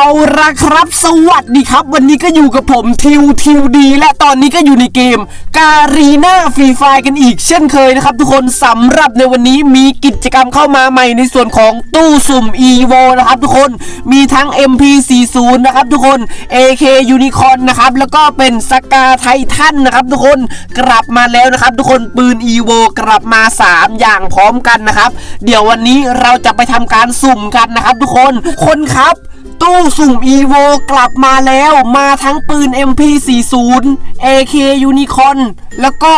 เอาละครับ สวัสดีครับ วันนี้ก็อยู่กับผมทิวทิวดี และตอนนี้ก็อยู่ในเกม การีนาฟรีไฟกันอีกเช่นเคยนะครับ ทุกคนสำหรับในวันนี้มีกิจกรรมเข้ามาใหม่ในส่วนของตู้สุ่ม EVO นะครับทุกคนมีทั้ง MP40 นะครับทุกคน AK Unicorn นะครับแล้วก็เป็นสกาไททันนะครับทุกคนกลับมาแล้วนะครับ ทุกคนปืน EVO กลับมา 3 อย่างพร้อมกันนะครับ เดี๋ยววันนี้เราจะไปทำการสุ่มกันนะครับ ทุกคนคนครับ ตู้สุ่มอีโวกลับมาแล้วมาทั้งปืน MP40 AK Unicorn แล้วก็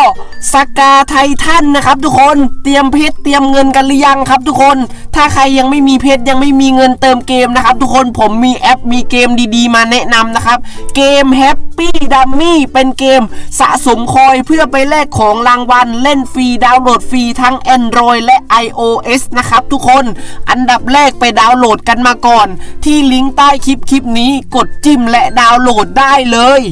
สกาไททันนะครับทุกคนเตรียมเพชรเตรียมเงินกันหรือยังครับทุกคนถ้าใครยังไม่มีเพชรยังไม่มีเงินเติมเกมนะครับ ทุกคนผมมีแอปมีเกมดีๆ มาแนะนำนะครับ เกม Happy Dummy เป็นเกมสะสมคอยเพื่อไปแลกของรางวัล เล่นฟรีดาวน์โหลดฟรีทั้ง Android และ iOS นะครับทุกคนอันดับแรกไปดาวน์โหลดกันมาก่อน ที่ลิงก์ใต้คลิปคลิปนี้กดจิ้มและดาวน์โหลดได้เลย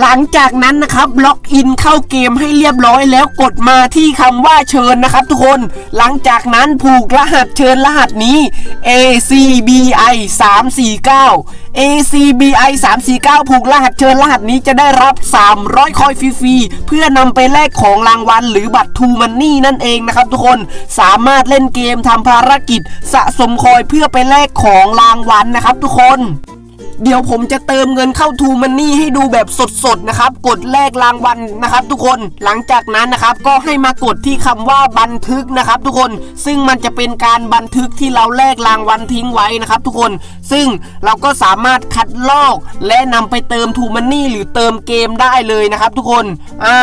หลังจากนั้นนะครับล็อกอินเข้าเกมให้เรียบร้อยแล้วกดมาที่คำว่าเชิญนะครับ ทุกคนหลังจากนั้นผูกรหัสเชิญรหัสนี้ ACBI 349 ACBI 349 ผูกรหัสเชิญรหัสนี้จะได้รับ 300 คอยฟรีๆเพื่อนำไปแลกของรางวัลหรือบัตรทูมันนี่นั่นเองนะครับ ทุกคนสามารถเล่นเกมทำภารกิจสะสมคอยเพื่อไปแลกของรางวัลนะครับ ทุกคน เดี๋ยวผมจะเติมเงินเข้าทูมันนี่ให้ดูแบบสดๆนะครับ กดแลกรางวัลนะครับ ทุกคนหลังจากนั้นนะครับก็ให้มากดที่คำว่าบันทึกนะครับ ทุกคนซึ่งมันจะเป็นการบันทึกที่เราแลกรางวัลทิ้งไว้นะครับ ทุกคนซึ่งเราก็สามารถคัดลอก และนำไปเติมทูมันนี่หรือเติมเกมได้เลยนะครับ ทุกคนอ่า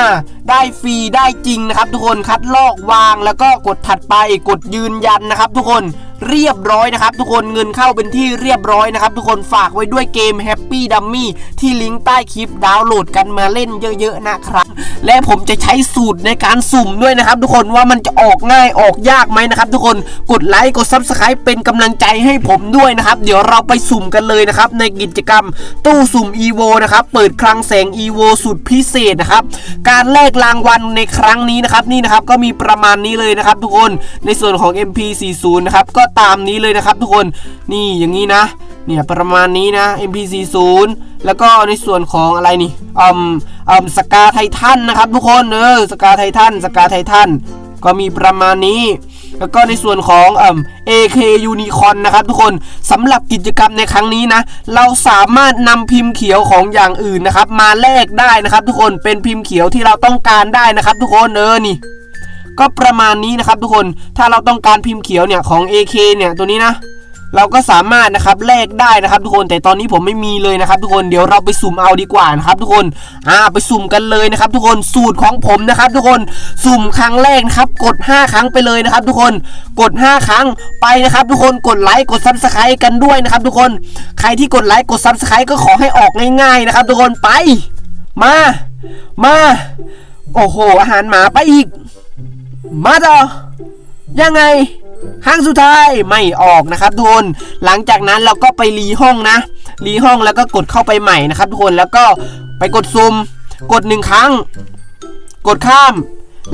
ได้ฟรีได้จริงนะครับ ทุกคนคัดลอกวางแล้วก็กดถัดไปกดยืนยันนะครับ ทุกคน เรียบร้อยนะครับทุกคนเงินเข้าเป็นที่เรียบร้อยนะครับทุกคนฝากไว้ด้วยเกม Happy Dummy ที่ลิงก์ใต้คลิปดาวน์โหลดกันมาเล่นเยอะๆนะครับ และผมจะใช้สูตรในการสุ่มด้วยนะครับทุกคนว่ามันจะออกง่ายออกยากไหมนะครับทุกคนกดไลค์กด Subscribe เป็นกำลังใจให้ผมด้วยนะครับ เดี๋ยวเราไปสุ่มกันเลยนะครับในกิจกรรมตู้สุ่ม EVO นะครับเปิดคลังแสง EVO สุดพิเศษนะครับการแลกรางวัลในครั้งนี้นะครับนี่นะครับก็มีประมาณนี้เลยนะครับทุกคนในส่วนของ MP40 นะครับก็ตามนี้เลยนะครับทุกคนนี่อย่างนี้นะเนี่ยประมาณนี้นะ MP40 แล้วก็ในส่วนของอะไรนี่อืมอืมสกาไททันนะครับทุกคนเออสกาไททันสกาไททันก็มีประมาณนี้ แล้วก็ในส่วนของเอ่ม AK Unicorn นะครับทุกคนสำหรับกิจกรรมในครั้งนี้นะ เราสามารถนำพิมพ์เขียวของอย่างอื่นนะครับ มาแลกได้นะครับ ทุกคนเป็นพิมพ์เขียวที่เราต้องการได้นะครับ ทุกคนเออนี่ ก็ประมาณนี้นะครับทุกคนถ้าเราต้องการพิมพ์เขียวเนี่ยของ AK เนี่ยตัวนี้นะ เราก็สามารถนะครับแลกได้นะครับทุกคนแต่ตอนนี้ผมไม่มีเลยนะครับ ทุกคนเดี๋ยวเราไปสุ่มเอาดีกว่านะครับ ทุกคนอ่าไปสุ่มกันเลยนะครับ ทุกคนสูตรของผมนะครับ ทุกคนสุ่มครั้งแรกนะครับ กด 5 ครั้งไปเลยนะครับ ทุกคนกด 5 ครั้งไปนะครับ ทุกคนกดไลค์กดซับสไครต์กันด้วยนะครับ ทุกคนใครที่กดไลค์กดซับสไครต์ก็ขอให้ออกง่ายๆนะครับ ทุกคนไป มา มา โอ้โห อาหารหมาไปอีก มาต่อ ยังไงครั้งสุดท้ายไม่ออกนะครับทุกคนหลังจากนั้นเราก็ไปรีห้องนะรีห้องแล้วก็กดเข้าไปใหม่นะครับทุกคนแล้วก็ไปกดซุมกดหนึ่งครั้ง กดข้าม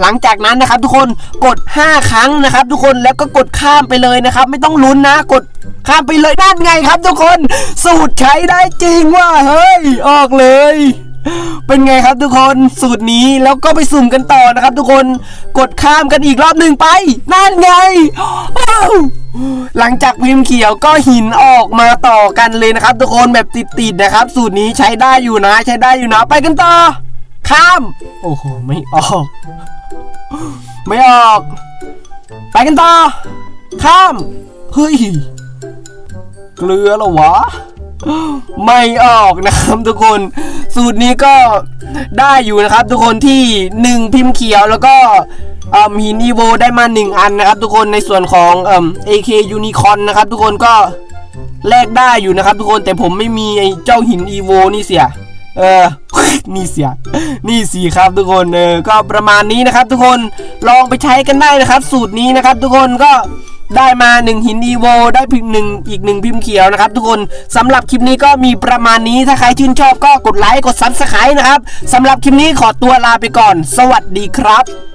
หลังจากนั้นนะครับ ทุกคนกด 5 ครั้งนะครับ ทุกคนแล้วก็กดข้ามไปเลยนะครับ ไม่ต้องลุ้นนะ กดข้ามไปเลยนั่นไงครับ ทุกคนสูตรใช้ได้จริงว่าเฮ้ยออกเลย เป็นไงครับทุกคนสูตรนี้แล้วก็ไปสุ่มกันต่อนะครับ ทุกคนกดข้ามกันอีกรอบหนึ่งไป นั่นไงหลังจากพิมพ์เขียวก็หินออกมาต่อกันเลยนะครับ ทุกคนแบบติดๆนะครับ สูตรนี้ใช้ได้อยู่นะ ใช้ได้อยู่นะไปกันต่อ ข้าม โอ้โหไม่ออก ไม่ออก ไปกันต่อ ข้ามเฮ้ยเกลือหรอวะ ไม่ออกนะครับทุกคน สูตรนี้ก็ได้อยู่นะครับ ทุกคนที่ 1 พิมพ์เขียวแล้วก็หินอีโวได้มา 1 อันนะครับ ทุกคนในส่วนของเอ่อ AK Unicorn นะครับ ทุกคนก็แลกได้อยู่นะครับ ทุกคนแต่ผมไม่มีไอ้เจ้าหินอีโวนี่เสียเออนี่เสีย นี่สีครับทุกคนเออก็ประมาณนี้นะครับ ทุกคนลองไปใช้กันได้นะครับ สูตรนี้นะครับ ทุกคนก็ ได้มา 1 หินอีโวได้พิมพ์หนึ่งอีกหนึ่งพิมพ์เขียวนะครับ ทุกคนสำหรับคลิปนี้ก็มีประมาณนี้ถ้าใครชื่นชอบก็กดไลค์กดซับสไครต์นะครับสำหรับคลิปนี้ขอตัวลาไปก่อน สวัสดีครับ